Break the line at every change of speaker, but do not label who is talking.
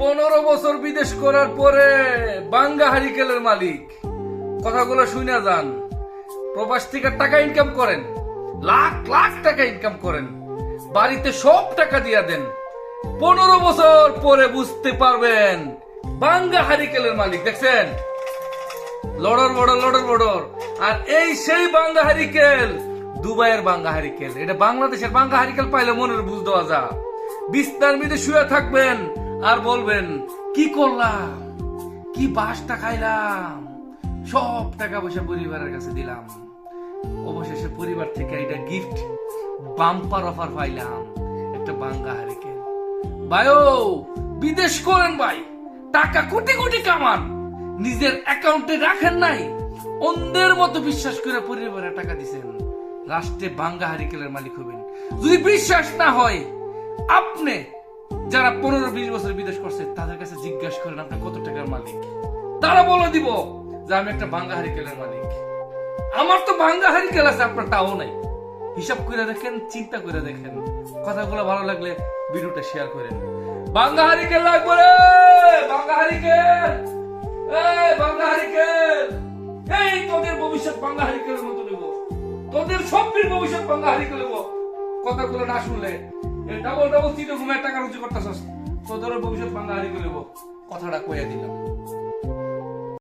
পনেরো বছর বিদেশ করার পরে বাঙ্গা হারিকেলের মালিক। কথাগুলো শুনে যান। প্রবাস থেকে টাকা ইনকাম করেন। লাখ লাখ টাকা ইনকাম করেন। বাড়িতে সব টাকা দিয়া দেন। পনেরো বছর পরে বুঝতে পারবেন, বাঙ্গা হারিকেলের মালিক, দেখছেন? লড়র বড় লড়র বড়র। আর এই সেই বাঙ্গা হারিকেল, দুবাইয়ের বাঙ্গা হারিকেল। এটা বাংলাদেশের বাঙ্গা হারিকেল পাইলে মনের বুঝ দেওয়া যা বিস্তার মিদে শুয়ে থাকবেন আর বলবেন, কি করলাম? কি বাসটা খাইলাম? সব টাকা পয়সা পরিবারের কাছে দিলাম। অবশেষে পরিবার থেকে এটা গিফট বাম্পার অফার পাইলাম, একটা বাঙ্গা হারিকেল ভাইও বিদেশ করেন ভাই, টাকা কোটি কোটি কামান, নিজের অ্যাকাউন্টে রাখেন নাই অন্যের মতো বিশ্বাস করে পরিবারে টাকা দিছেন। রাষ্ট্রে বাঙ্গা হারিকেলের মালিক হবেন। যদি বিশ্বাস না হয়, আপনি যারা পনেরো বিশ বছর বিদেশ করছে, তাদের কাছে জিজ্ঞাসা করেন আপনি কত টাকার মালিক? তারা বলে দিব যে, আমি একটা বাঙ্গা হারিকেলের মালিক। আমার তো ভাঙ্গা হারিকেল আছে, আপনার তাও নাই। হিসাব করে দেখেন, চিন্তা করে দেখেন। কথাগুলো ভালো লাগলে ভিডিওটা শেয়ার করেন। বাঙ্গা হারিকেল লাগবে রে! বাঙ্গা হারিকেল এই, বাঙ্গা হারিকেল এই, তোদের ভবিষ্যৎ বাঙ্গা হারিকেলের মতো নেব। তোদের সবটির ভবিষ্যৎ বাঙ্গা হারিকেল নেব। কথাগুলো না শুনলে ডাবল ডাবল তিন রকমের টাকা রুজি তো তোদের ভবিষ্যৎ বাঙালি বলিব কথাটা কইয়া দিলাম।